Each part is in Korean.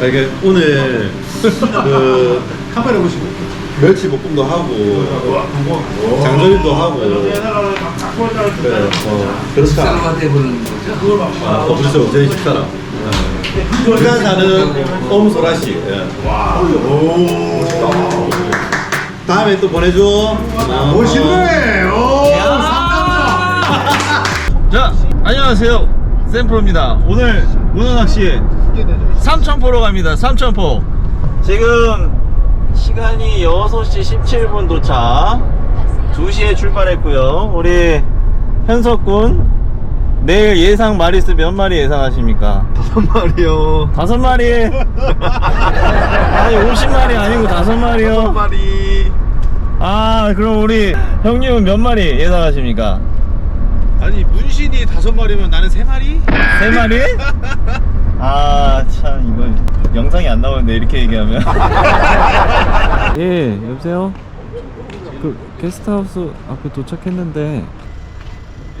아, 이게 오늘 그 카메라 보시고. 멸치 볶음도 하고 장조림도 하고 그래 어 그렇다 쌀로가 돼버리는 거죠? 아, 어, 그렇죠 저희 식사랑 부산 사는 엄소라 씨 예. 오. 다음에 또 보내줘 어, 멋있네. 오. 자, 안녕하세요. 샘프로입니다. 오늘 문어 낚시 삼천포로 갑니다. 삼천포. 지금 시간이 6시 17분 도착. 2시에 출발했고요. 우리 현석군 내일 예상 마리수 몇 마리 예상하십니까? 다섯 마리요 다섯 마리. 아니 50마리 아니고 다섯 마리요. 마리 아, 그럼 우리 형님은 몇 마리 예상하십니까? 아니 문신이 다섯 마리면 나는 세 마리? 세 마리? 아, 참, 이거 영상이 안 나오는데, 이렇게 얘기하면. 예, 여보세요? 그, 게스트하우스 앞에 도착했는데,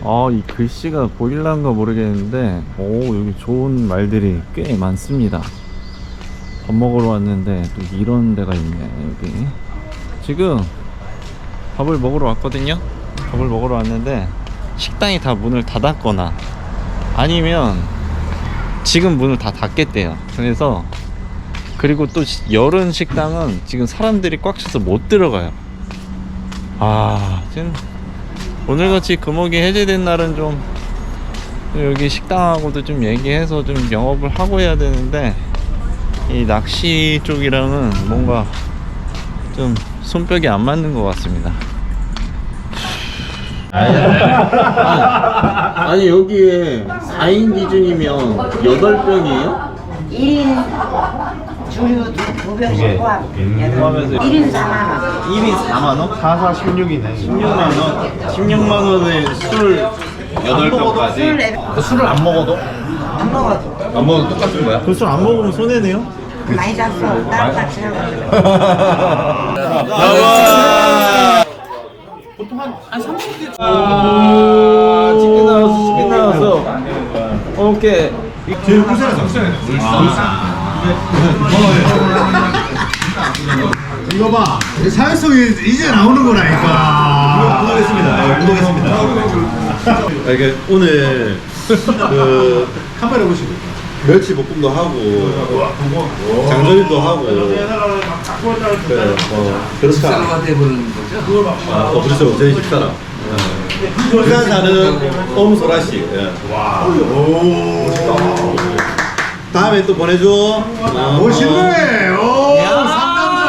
아, 이 글씨가 보일란가 모르겠는데, 오, 여기 좋은 말들이 꽤 많습니다. 밥 먹으러 왔는데, 또 이런 데가 있네, 여기. 지금, 밥을 먹으러 왔거든요? 밥을 먹으러 왔는데, 식당이 다 문을 닫았거나, 아니면 지금 문을 다 닫겠대요. 그래서 그리고 또 시- 열은 식당은 지금 사람들이 꽉 차서 못 들어가요. 아 지금 오늘같이 금옥이 해제된 날은 좀 여기 식당하고도 좀 얘기해서 좀 영업을 하고 해야 되는데 이 낚시 쪽이랑은 뭔가 좀 손뼉이 안 맞는 것 같습니다. 아니 여기에 4인 기준이면 8병이에요? 1인 주류 두, 두 병씩 포함. 포함해서 1인 4만원. 1인 4만원? 4, 4, 16이네. 16만원? 16만원에 술 8병까지 술 내- 그 술을 안 먹어도? 안 먹어도. 안 먹어도 똑같은 거야? 그 술 안 먹으면 손해네요? 많이 잤어. 다른 같이 하고. 아, 치킨 나왔어, 치킨 나왔어. 오케이. 제일 구세서. 이거 봐. 사회성이 이제 나오는 거라니까. 구독했습니다 예, 구독했습니다 아, 이게 오늘 그 카메라 보시고. 멸치 볶음도 하고 장조림도 하고 그래 어 그렇다 쌀로가 돼버리는 거죠? 아, 어, 그렇죠 저희 식사랑 예. 부산 사는 엄소라 씨 예. 오. 다음에 또 보내줘 어, 멋있네. 오. 상남자.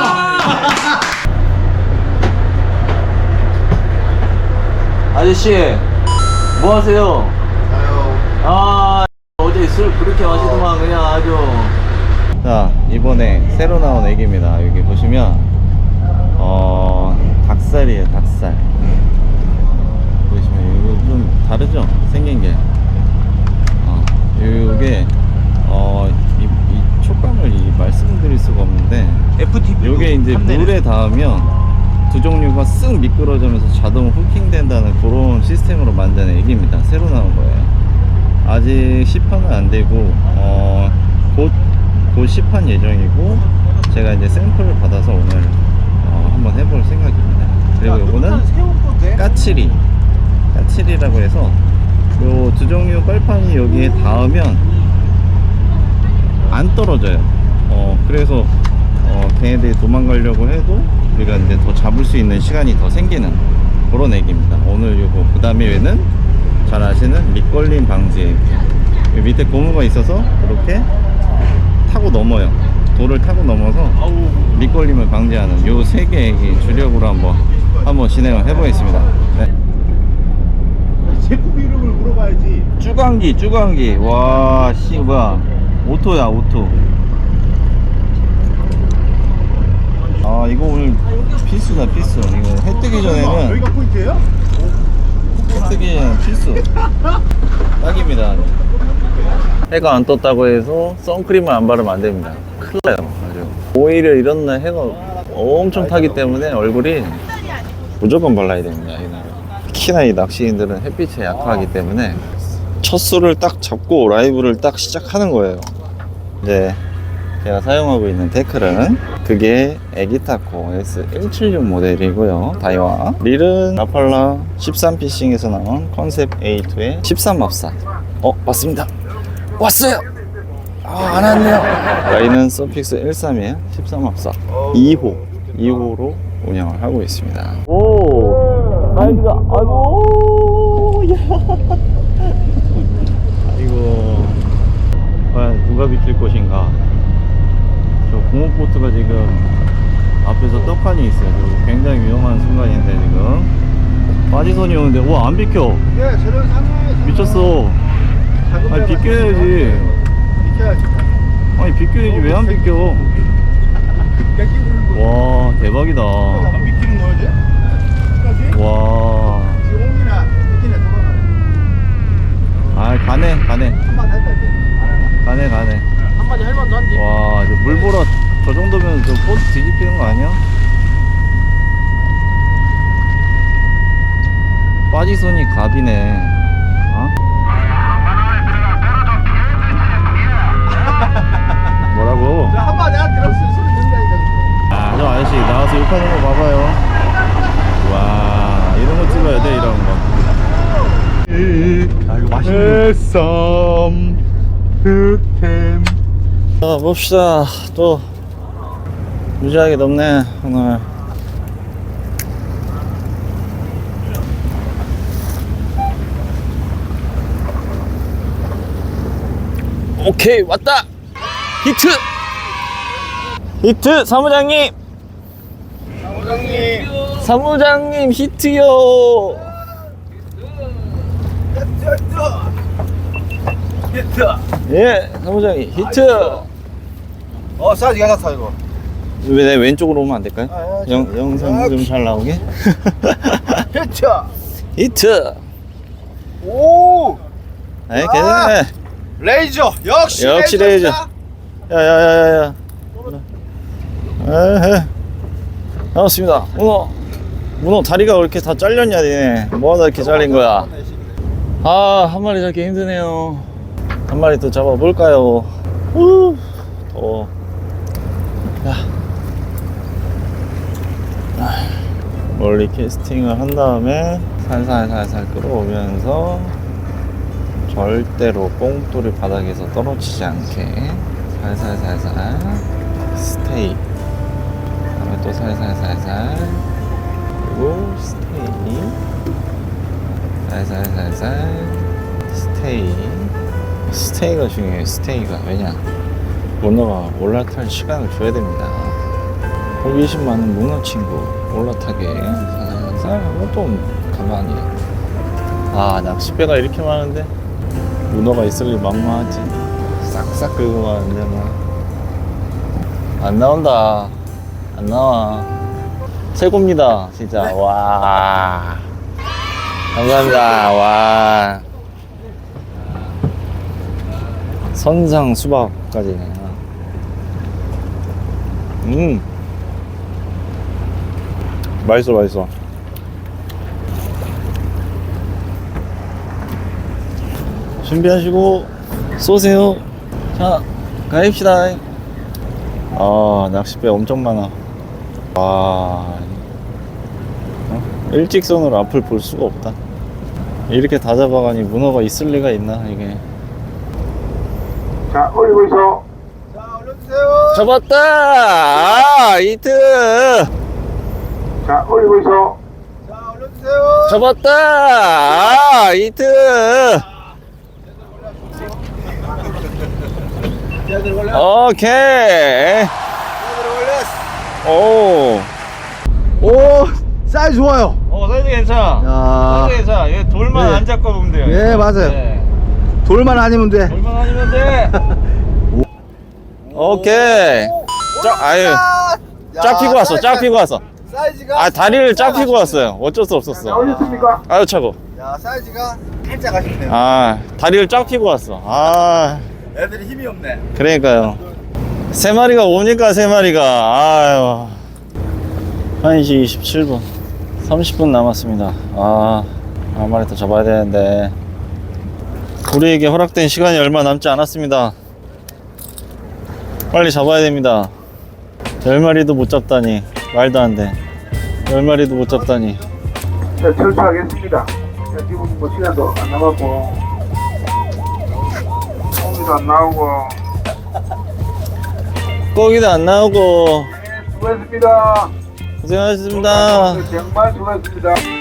아저씨, 뭐 하세요? 아, 어제 술 그렇게 마시더만 그냥 아주. 자, 이번에 새로 나온 애기입니다. 여기 보시면, 어, 닭살이에요, 닭살. 보시면 이거 좀 다르죠? 생긴 게. 어, 요게, 어, 이, 이 촉감을 이 말씀드릴 수가 없는데, FTV. 요게 이제 물에 닿으면 두 종류가 쓱 미끄러지면서 자동 후킹된다는 그런 시스템으로 만든 애기입니다. 새로 나온 거예요. 아직 시판은 안 되고 어, 곧, 곧 시판 예정이고 제가 이제 샘플을 받아서 오늘 어, 한번 해볼 생각입니다. 그리고 요거는 까치리 까치리라고 해서 요두 종류 빨판이 여기에 닿으면 안 떨어져요. 어, 그래서 어, 걔네들이 도망가려고 해도 우리가 이제 더 잡을 수 있는 시간이 더 생기는 그런 애기입니다. 오늘 요거 그 다음에 얘는 잘 아시는 밑걸림 방지 애기. 요 밑에 고무가 있어서 이렇게 타고 넘어요. 돌을 타고 넘어서 밑걸림을 방지하는 요 세개 애기 주력으로 한번 한번 진행을 해보겠습니다. 네. 제품 이름을 물어봐야지. 쭈광기 쭈광기. 와 씨 뭐야. 오토야 오토. 아 이거 오늘 필수다 필수. 이거 해 뜨기 전에는 여기가 포인트예요? 해 뜨기 전에 필수. 딱입니다. 해가 안 떴다고 해서 선크림을 안 바르면 안 됩니다. 큰일 나요 아주. 오히려 이런 날 해가 엄청 타기 때문에 얼굴이 무조건 발라야 됩니다 이날은 특히나 이 낚시인들은 햇빛에 약하기 때문에 첫 수를 딱 잡고 라이브를 딱 시작하는 거예요 이제 제가 사용하고 있는 태클은 그게 에기타코 S176 모델이고요. 다이와. 릴은 라팔라 13 피싱에서 나온 컨셉 A2의 13맙사. 어, 맞습니다. 왔어요! 아, 안 왔네요. 라인은 서픽스 13이에요. 13합사. 2호. 2호로 운영을 하고 있습니다. 오! 사이즈가, 아이고! 야! 아이고. 과연 누가 비킬 것인가? 저 공업보트가 지금 앞에서 떡하니 있어요. 굉장히 위험한 순간인데, 지금. 빠지선이 오는데, 와, 안 비켜! 네, 저런 상황에서 미쳤어. 아니, 비껴야지. 비켜야지. 아니 비껴야지 왜 안 비껴 와 대박이다 안 비키는 거지? 와 지금 옹기나 비키네 돌아가. 아 가네 가네 이제. 가네 가네 한마디 할 만도 한디. 와 이제 물 보러 저 정도면 저 보트 뒤집히는 거 아니야? 빠지선이 갑이네 어? 뭐라고? 한마디 안 들었으면 소리 듣는다니까. 아, 저 아저씨 나와서 욕하는 거 봐봐요. 와, 이런 거 찍어야 돼, 이런 거. 아 이거 맛있는. 썸 득템. 자, 봅시다. 또, 무지하게 덥네, 오늘. 오케이, 왔다! 히트! 히트, 사무장님! 사무장님. 사무장님 히트요. 히트. 예, 사무장님 히트. 어 사이즈 괜찮다 이거. 왜 내 왼쪽으로 오면 안 될까요? 아, 영, 저- 영상 좀 잘 나오게. 히트. 히트. 오. 네, 아. 괜찮네. 레이저. 역시. 역시 레이저. 야야야야야. 에헤. 나왔습니다. 문어. 문어 다리가 왜 이렇게 다 잘렸냐, 니네. 뭐하다 이렇게 잘린 거야? 아, 한 마리 잡기 힘드네요. 한 마리 또 잡아볼까요? 우, 더워. 야. 아, 멀리 캐스팅을 한 다음에 살살살살 끌어오면서 절대로 뽕돌이 바닥에서 떨어지지 않게 살살살살 스테이 그다음에 또 살살살살 그리고 스테이 살살살살 스테이 스테이가 중요해요 스테이가. 왜냐? 문어가 올라탈 시간을 줘야 됩니다. 호기심 많은 문어 친구 올라타게 살살살 하고 또 가만히. 아 낚싯배가 이렇게 많은데? 문어가 있을 리 막막하지. 싹싹 긁고 가는데 뭐안 나온다. 안 나와. 최고입니다 진짜. 와. 감사합니다. 와 선상 수박까지네 음. 맛있어 맛있어. 준비하시고 쏘세요. 자 가입시다. 아 낚싯배 엄청 많아. 와 어? 일직선으로 앞을 볼 수가 없다. 이렇게 다 잡아가니 문어가 있을 리가 있나 이게 자 올리고 있어. 자 올려주세요. 잡았다 아 이트 자 올리고 있어. 자 올려주세요. 잡았다 아 이트. 오케이. 오 오 사이즈 좋아요. 어, 사이즈 괜찮아. 야. 사이즈 괜찮아. 얘 돌만 네. 안 잡고 보면 돼요. 예, 맞아요. 네. 돌만 아니면 돼. 돌만 아니면 돼. 오케이. 쫙, 아유, 쫙 피고 왔어. 쫙 피고 왔어. 사이즈가 아, 다리를 쫙 피고 왔어요. 어쩔 수 없었어. 올렸습니까? 아유, 차고. 야 사이즈가 살짝 아쉽네요. 아, 다리를 쫙 피고 왔어. 아, 애들이 힘이 없네. 그러니까요. 세 마리가 오니까 세 마리가. 아유. 1시 27분. 30분 남았습니다. 아, 한 마리 더 잡아야 되는데. 우리에게 허락된 시간이 얼마 남지 않았습니다. 빨리 잡아야 됩니다. 열 마리도 못 잡다니 말도 안 돼. 열 마리도 못 잡다니. 자, 철수하겠습니다. 자, 지금 뭐 시간도 안 남았고, 공기도 안 나오고, 거기도 안 나오고 네, 수고했습니다. 고생하셨습니다. 정말 수고했습니다.